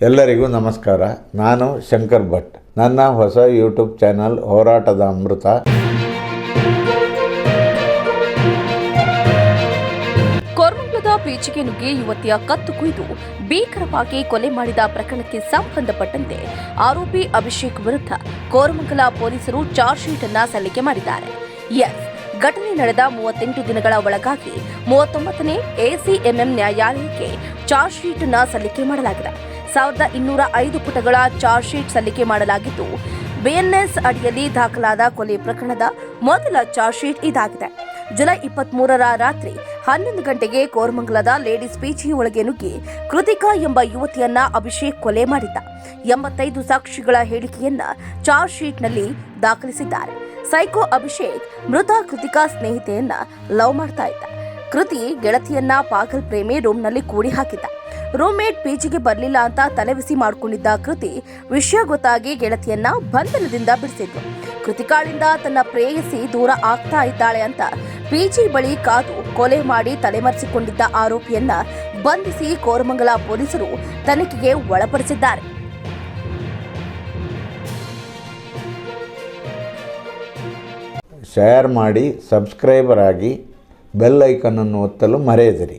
ಎಲ್ಲರಿಗೂ ನಮಸ್ಕಾರ. ನಾನು ಶಂಕರ್ ಭಟ್. ನನ್ನ ಹೊಸ ಯೂಟ್ಯೂಬ್ ಚಾನಲ್ ಹೋರಾಟದ ಅಮೃತ. ಕೋರ್ಮಂಗಲದ ಪೀಚಿಗೆ ನುಗ್ಗಿ ಯುವತಿಯ ಕತ್ತು ಕುಯ್ದು ಭೀಕರವಾಗಿ ಕೊಲೆ ಮಾಡಿದ ಪ್ರಕರಣಕ್ಕೆ ಸಂಬಂಧಪಟ್ಟಂತೆ ಆರೋಪಿ ಅಭಿಷೇಕ್ ವಿರುದ್ಧ ಕೋರಮಂಗಲ ಪೊಲೀಸರು ಚಾರ್ಜ್ ಶೀಟ್ ಅನ್ನ ಸಲ್ಲಿಕೆ ಮಾಡಿದ್ದಾರೆ. ಎಸ್, ಘಟನೆ ನಡೆದ ಮೂವತ್ತೆಂಟು ದಿನಗಳ ಒಳಗಾಗಿ ಮೂವತ್ತೊಂಬತ್ತನೇ ಎಸಿಎಂಎಂ ನ್ಯಾಯಾಲಯಕ್ಕೆ ಚಾರ್ಜ್ ಶೀಟ್ ಅನ್ನ ಸಲ್ಲಿಕೆ ಮಾಡಲಾಗಿದೆ. ಸಾವಿರದ ಇನ್ನೂರ ಐದು ಪುಟಗಳ ಚಾರ್ಜ್ ಶೀಟ್ ಸಲ್ಲಿಕೆ ಮಾಡಲಾಗಿದ್ದು, ಬಿಎನ್ಎಸ್ ಅಡಿಯಲ್ಲಿ ದಾಖಲಾದ ಕೊಲೆ ಪ್ರಕರಣದ ಮೊದಲ ಚಾರ್ಜ್ ಶೀಟ್ ಇದಾಗಿದೆ. ಜುಲೈ ಇಪ್ಪತ್ಮೂರರ ರಾತ್ರಿ ಹನ್ನೊಂದು ಗಂಟೆಗೆ ಕೋರಮಂಗಲದ ಲೇಡೀಸ್ ಪೀಚಿ ಒಳಗೆ ನುಗ್ಗಿ ಕೃತಿಕಾ ಎಂಬ ಯುವತಿಯನ್ನ ಅಭಿಷೇಕ್ ಕೊಲೆ ಮಾಡಿದ್ದ. ಎಂಬತ್ತೈದು ಸಾಕ್ಷಿಗಳ ಹೇಳಿಕೆಯನ್ನ ಚಾರ್ಜ್ ಶೀಟ್ನಲ್ಲಿ ದಾಖಲಿಸಿದ್ದಾರೆ. ಸೈಕೋ ಅಭಿಷೇಕ್ ಮೃತ ಕೃತಿಕಾ ಸ್ನೇಹಿತೆಯನ್ನ ಲವ್ ಮಾಡ್ತಾ ಇದ್ದ. ಕೃತಿ ಗೆಳತಿಯನ್ನ ಪಾಗಲ್ ಪ್ರೇಮಿ ರೂಮ್ನಲ್ಲಿ ಕೂಡಿ ಹಾಕಿದ್ದ. ರೂಮ್ಮೇಟ್ ಪೀಚಿಗೆ ಬರಲಿಲ್ಲ ಅಂತ ತಲೆಬಿಸಿ ಮಾಡಿಕೊಂಡಿದ್ದ ಕೃತಿ ವಿಷಯ ಗೊತ್ತಾಗಿ ಗೆಳತಿಯನ್ನ ಬಂಧನದಿಂದ ಬಿಡಿಸಿದ್ರು ಕೃತಿಕಾಳಿಂದ ತನ್ನ ಪ್ರೇಯಸಿ ದೂರ ಆಗ್ತಾ ಇದ್ದಾಳೆ ಅಂತ ಪಿಜಿ ಬಳಿ ಕಾದು ಕೊಲೆ ಮಾಡಿ ತಲೆಮರೆಸಿಕೊಂಡಿದ್ದ ಆರೋಪಿಯನ್ನ ಬಂಧಿಸಿ ಕೋರಮಂಗಲ ಪೊಲೀಸರು ತನಿಖೆಗೆ ಒಳಪಡಿಸಿದ್ದಾರೆ. ಶೇರ್ ಮಾಡಿ ಸಬ್ಸ್ಕ್ರೈಬರ್ ಆಗಿ ಬೆಲ್ ಐಕನನ್ನು ಒತ್ತಲು ಮರೆಯದಿರಿ.